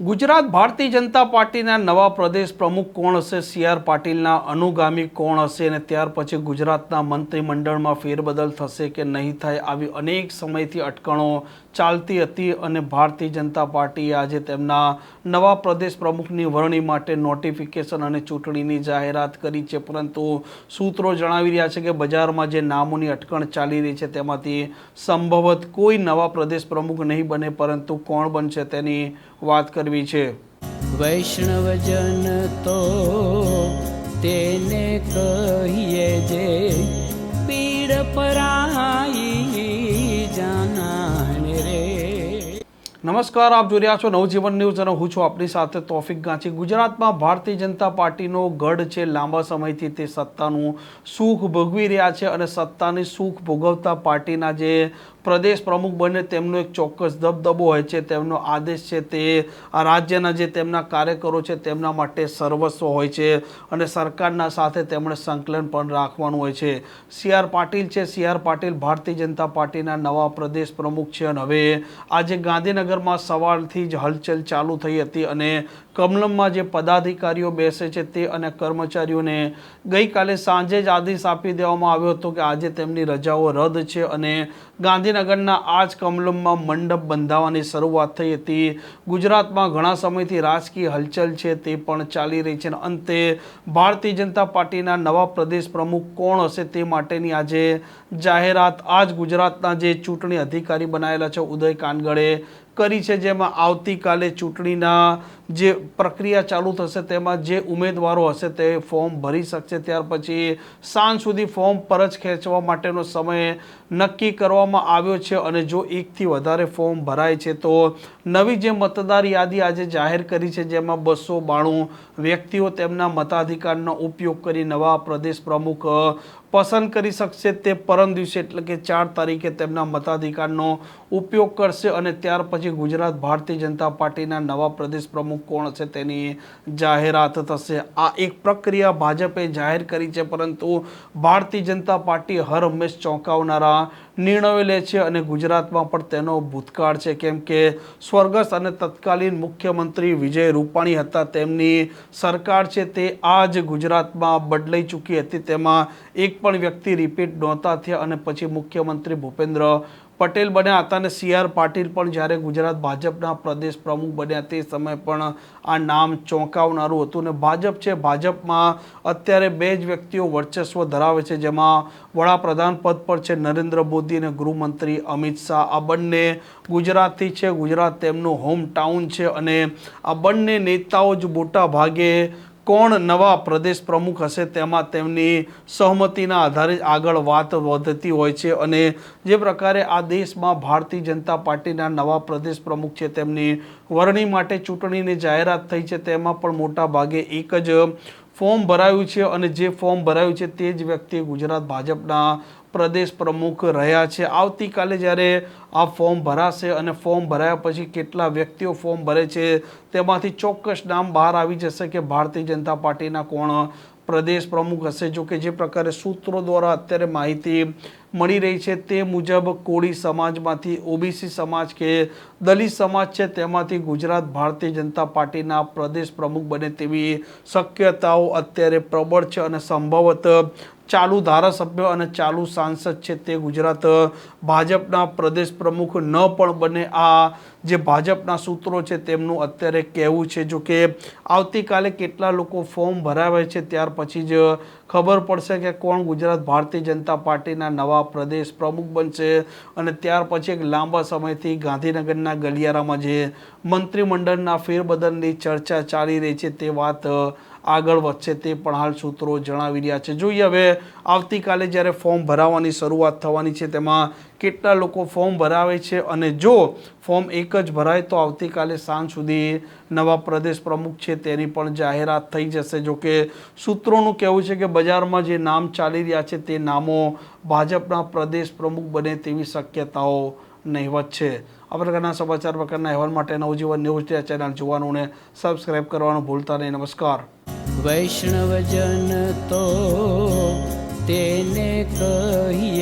ગુજરાત ભારતીય જનતા પાર્ટીના નવા પ્રદેશ પ્રમુખ કોણ હશે? સી આર પાટીલના અનુગામી કોણ હશે? અને ત્યાર પછી ગુજરાતના મંત્રીમંડળમાં ફેરબદલ થશે કે નહીં થાય આવી અનેક સમયથી અટકણો ચાલતી હતી અને ભારતીય જનતા પાર્ટીએ આજે તેમના નવા પ્રદેશ પ્રમુખની વરણી માટે નોટિફિકેશન અને ચૂંટણીની જાહેરાત કરી છે. પરંતુ સૂત્રો જણાવી રહ્યા છે કે બજારમાં જે નામોની અટકણ ચાલી રહી છે તેમાંથી સંભવત કોઈ નવા પ્રદેશ પ્રમુખ નહીં બને, પરંતુ કોણ બનશે તેની વાત કરવી છે. વૈષ્ણવજન તો તેને કહીએ જે પીડ પરાઈ જાનાને રે. નમસ્કાર આપ જોઈ રહ્યા છો નવજીવન ન્યૂઝ અને હું છું આપણી સાથે તોફિક ગાંચી. ગુજરાતમાં ભારતીય જનતા પાર્ટીનો ગઢ છે. લાંબા સમયથી તે સત્તાનું સુખ ભોગવી રહ્યા છે અને સત્તાની સુખ ભોગવતા પાર્ટીના જે પ્રદેશ પ્રમુખ બને તેમનો એક ચોક્કસ દબદબો હોય છે, તેમનો આદેશ છે તે આ રાજ્યના જે તેમના કાર્યકરો છે તેમના માટે સર્વસ્વ હોય છે અને સરકારના સાથે તેમણે સંકલન પણ રાખવાનું હોય છે. સી આર પાટીલ છે, સી આર પાટીલ ભારતીય જનતા પાર્ટીના નવા પ્રદેશ પ્રમુખ છે અને હવે આજે ગાંધીનગરમાં સવારથી જ હલચલ ચાલુ થઈ હતી અને કમલમમાં જે પદાધિકારીઓ બેસે છે તે અને કર્મચારીઓને ગઈકાલે સાંજે જ આદેશ આપી દેવામાં આવ્યો હતો કે આજે તેમની રજાઓ રદ છે અને ગાંધીનગરના આ જ કમલમમાં મંડપ બંધાવવાની શરૂઆત થઈ હતી. ગુજરાતમાં ઘણા સમયથી રાજકીય હલચલ છે તે પણ ચાલી રહી છે અને અંતે ભારતીય જનતા પાર્ટીના નવા પ્રદેશ પ્રમુખ કોણ હશે તે માટેની આજે જાહેરાત આજ ગુજરાતના જે ચૂંટણી અધિકારી બનાવેલા છે, ઉદય કાનગડે કરી છે, જેમાં આવતીકાલે ચૂંટણીના જે પ્રક્રિયા ચાલુ થશે તેમાં જે ઉમેદવારો હશે તે ફોર્મ ભરી શકશે. ત્યાર પછી સાંજ સુધી ફોર્મ પરત ખેંચવા માટેનો સમય નક્કી કરવામાં આવ્યો છે અને જો એકથી વધારે ફોર્મ ભરાય છે તો નવી જે મતદાર યાદી આજે જાહેર કરી છે જેમાં બસો બાણું વ્યક્તિઓ તેમના મતાધિકારનો ઉપયોગ કરી નવા પ્રદેશ પ્રમુખ પસંદ કરી શકશે તે પરમ દિવસે, એટલે કે ચાર તારીખે તેમના મતાધિકારનો ઉપયોગ કરશે અને ત્યાર પછી ગુજરાત ભારતીય જનતા પાર્ટીના નવા પ્રદેશ પ્રમુખ કોણ છે તેની જાહેરાત થશે. આ એક પ્રક્રિયા ભાજપે જાહેર કરી છે, પરંતુ ભારતીય જનતા પાર્ટી હર હંમેશ ચોંકાવનારા નિર્ણયો લે છે અને ગુજરાતમાં પણ તેનો ભૂતકાળ છે. કેમ કે સ્વર્ગસ્થ અને તત્કાલીન મુખ્યમંત્રી વિજય રૂપાણી હતા. તેમની સરકાર છે તે આ જ ગુજરાતમાં બદલાઈ ચૂકી હતી. તેમાં એક પણ વ્યક્તિ રિપીટ નહોતા થયા અને પછી મુખ્યમંત્રી ભૂપેન્દ્ર પટેલ બન્યા હતા અને સી આર પાટીલ પણ જ્યારે ગુજરાત ભાજપના પ્રદેશ પ્રમુખ બન્યા તે સમયે પણ આ નામ ચોંકાવનારું હતું અને ભાજપ છે, ભાજપમાં અત્યારે બે જ વ્યક્તિઓ વર્ચસ્વ ધરાવે છે, જેમાં વડાપ્રધાન પદ પર છે નરેન્દ્ર મોદી અને ગૃહમંત્રી અમિત શાહ. આ બંને ગુજરાતી છે, ગુજરાત તેમનું હોમ ટાઉન છે અને આ બંને નેતાઓ જ મોટા ભાગે કોણ નવા પ્રદેશ પ્રમુખ હશે તેમાં તેમની સહમતિના આધારે આગળ વાત વધતી હોય છે અને જે પ્રકારે આ દેશમાં ભારતીય જનતા પાર્ટીના નવા પ્રદેશ પ્રમુખ છે તેમની વરણી માટે ચૂંટણીની જાહેરાત થઈ છે, તેમાં પણ મોટા ભાગે એક જ ફોર્મ ભરાયું છે અને જે ફોર્મ ભરાયું છે તે જ વ્યક્તિ ગુજરાત ભાજપના પ્રદેશ પ્રમુખ રહ્યા છે. આવતીકાલે જ્યારે આ ફોર્મ ભરાશે અને ફોર્મ ભરાયા પછી કેટલા વ્યક્તિઓ ફોર્મ ભરે છે તેમાંથી ચોક્કસ નામ બહાર આવી જશે કે ભારતીય જનતા પાર્ટીના કોણ પ્રદેશ પ્રમુખ હશે. જો કે જે પ્રકારે સૂત્રો દ્વારા અત્યારે માહિતી મળી રહી છે તે મુજબ કોળી સમાજમાંથી ઓબીસી સમાજ કે દલિત સમાજ છે તેમાંથી ગુજરાત ભારતીય જનતા પાર્ટીના પ્રદેશ પ્રમુખ બને તેવી શક્યતાઓ અત્યારે પ્રબળ છે અને સંભવત ચાલુ ધારાસભ્ય અને ચાલુ સાંસદ છે તે ગુજરાત ભાજપના પ્રદેશ પ્રમુખ ન પણ બને. આ જે ભાજપના સૂત્રો છે તેમનું અત્યારે કહેવું છે જો કે આવતીકાલે કેટલા લોકો ફોર્મ ભરાવે છે ત્યાર પછી જ ખબર પડશે કે કોણ ગુજરાત ભારતીય જનતા પાર્ટીના નવા પ્રદેશ પ્રમુખ બનશે અને ત્યાર પછી એક લાંબા સમયથી ગાંધીનગરના ગલિયારામાં જે મંત્રીમંડળના ફેરબદલની ચર્ચા ચાલી રહી છે તે વાત આગળ વધશે તે પણ હાલ સૂત્રો જણાવી રહ્યા છે. જોઈએ હવે આવતીકાલે જ્યારે ફોર્મ ભરાવાની શરૂઆત થવાની છે તેમાં કેટલા લોકો ફોર્મ ભરાવે છે અને જો ફોર્મ એક જ ભરાય તો આવતીકાલે સાંજ સુધી નવા પ્રદેશ પ્રમુખ છે તેની પણ જાહેરાત થઈ જશે. જોકે સૂત્રોનું કહેવું છે કે બજારમાં જે નામ ચાલી રહ્યા છે તે નામો ભાજપના પ્રદેશ પ્રમુખ બને તેવી શક્યતાઓ નહીવત છે. આ પ્રકારના સમાચાર પ્રકારના અહેવાલ માટે નવજીવન ન્યૂઝ ચેનલ જોવાનું અને સબસ્ક્રાઈબ કરવાનું ભૂલતા નહીં. નમસ્કાર. વૈષ્ણવજન તો તેને કહીએ